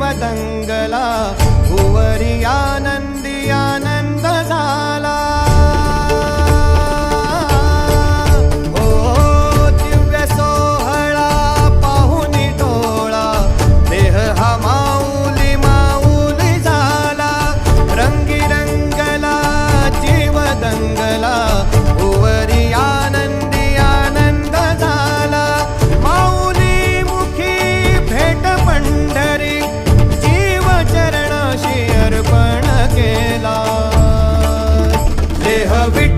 वदङ्गला भुवरिया விட்டு